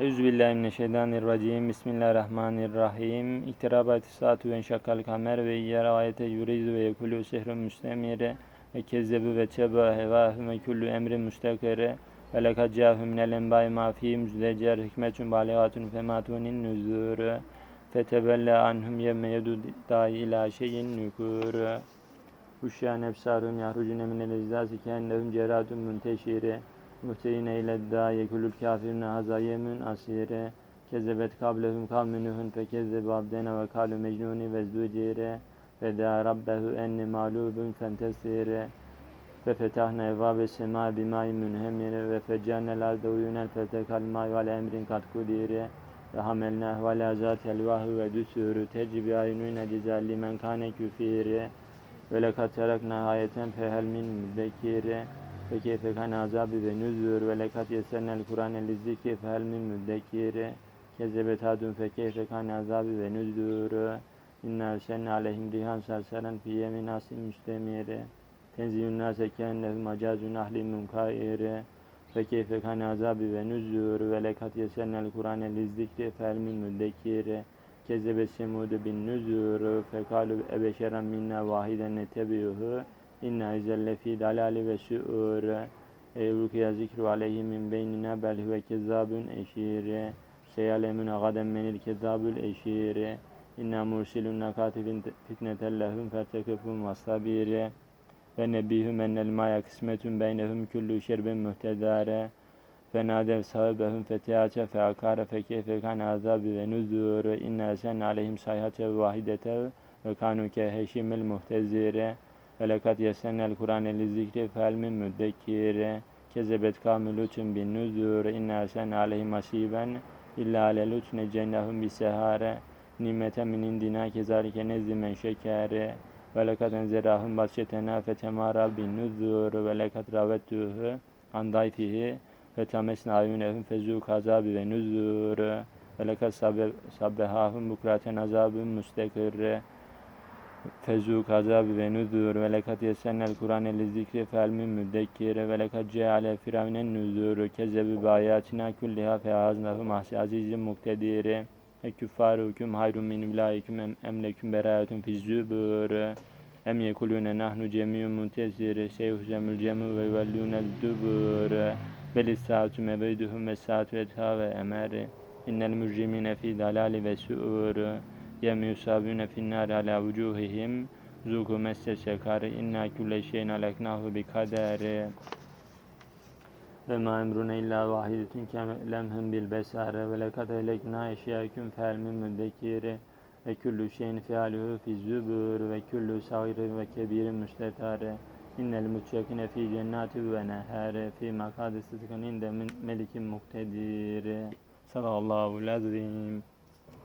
Euzubillahimineşşeytanirracim. Bismillahirrahmanirrahim. İktirabat saatu ve enşakkal kamer ve yer ayete yuridu ve yekulü sehrun müstemire ve kezzebu ve teba hevahum ve kullu emrin müstakere ve lekad cahum minel enbai ma fihi müzdecer hikmetun baligatun fematunin nüzuru fetebelle anhum yemme yedu dahi ila şeyin nükuru Huşyan efsarum yahrucune minel izdasi kennehum ceratun münteşire Muhteyine ile da yekulul kafirine hazayemun asire Kezebet kablehum kavminuhun fekezzebe abdena ve kalu mecnuni ve zdücire ve da rabbehu enni mağlubun fentesire. Ve fetahna evvabe sema bimai münhemire ve feccannel arda uyunel fetekal may vel emrin kat ve hamelnah ve lazat elvahu ve düsürü tecbi ayunune cizalli men kane küfire. Ve lekat terakna hayeten fehel min müddekire ve keyfe kan azabi ve nüzür ve lekat yesernel Kur'an lizzikri fehel min müddekire kezebet hadun fe keyfe kan azabi ve nüzür inna ersenne aleyhim rihan serseren fi yemin asim müstemire tenziyun nase kennehum acazun ahli munkaire ve keyfe kan azabi ve nüzür ve lekat yesernel Kur'an lizzikri fehel min müddekire kezebet semudu bin nüzür fekalu ebeşeren minna vahiden netebiyuhu inna izelle fi dalali ve su'ur eyrukiya zikru aleyhi min beynina bel huve kezzabun eşire seyalemun gaden menil kezzabul eşire inna mursilun nakatifin fitneten lehum fertekefun vasabire ve nebihum ennel maya kısmetun beynehum kullu şerbin muhtedare فنادوا صاحبهم فتياتا فأكار فكيف كان عذابي ونذور إن أرسلنا عليهم صيحة واحدة وكانوا كهشيم المهتزر Velakat yesennel Kur'an li zikri fel min müddekire. Kezebet kavmi lütün bin nüzür inna sen aleyhi masiben illa ale lütne cennahum bi sehare nimete min indina kezalike nezdi men şekere ve lekad enzerahum bahçetena fetemara bin nüzür ve lekad ravettühü andayfihi fetamesna ayunehum fezuk azabi ve nüzür ve lekad sabbehahum bukraten azabun müstekirre müddekkir ve lekad ceale firavnen nüzûr kezzebi bayatina kulliha feaznahum ahsi azizin muktediri ve küffarukum hayrun min ulaikum em emleküm beraatun fizzûbûr em yekulune nahnu cemiyun muntezir seyhuzemül cemu ve yuvellûnel dubur Bel saatu mev'iduhum ve saatu etha ve emeri. İnnel mücrimine fi dalali ve su'ur. Zuku messe sekar. İnna külle şeyin aleknahu bi kaderi. Ve ma emrune illa vahidetun lemhum bil besare. Ve lekad ehlekna eşyâküm felmin müddekiri. Ve küllü şeyin fialuhu fi zübür. Ve küllü sagirin ve kebirin müstetare. İnnel muttaqine fi cennati ve nehare fi makadi sıdkın inde melikin muktedir. Sadakallahu lazim.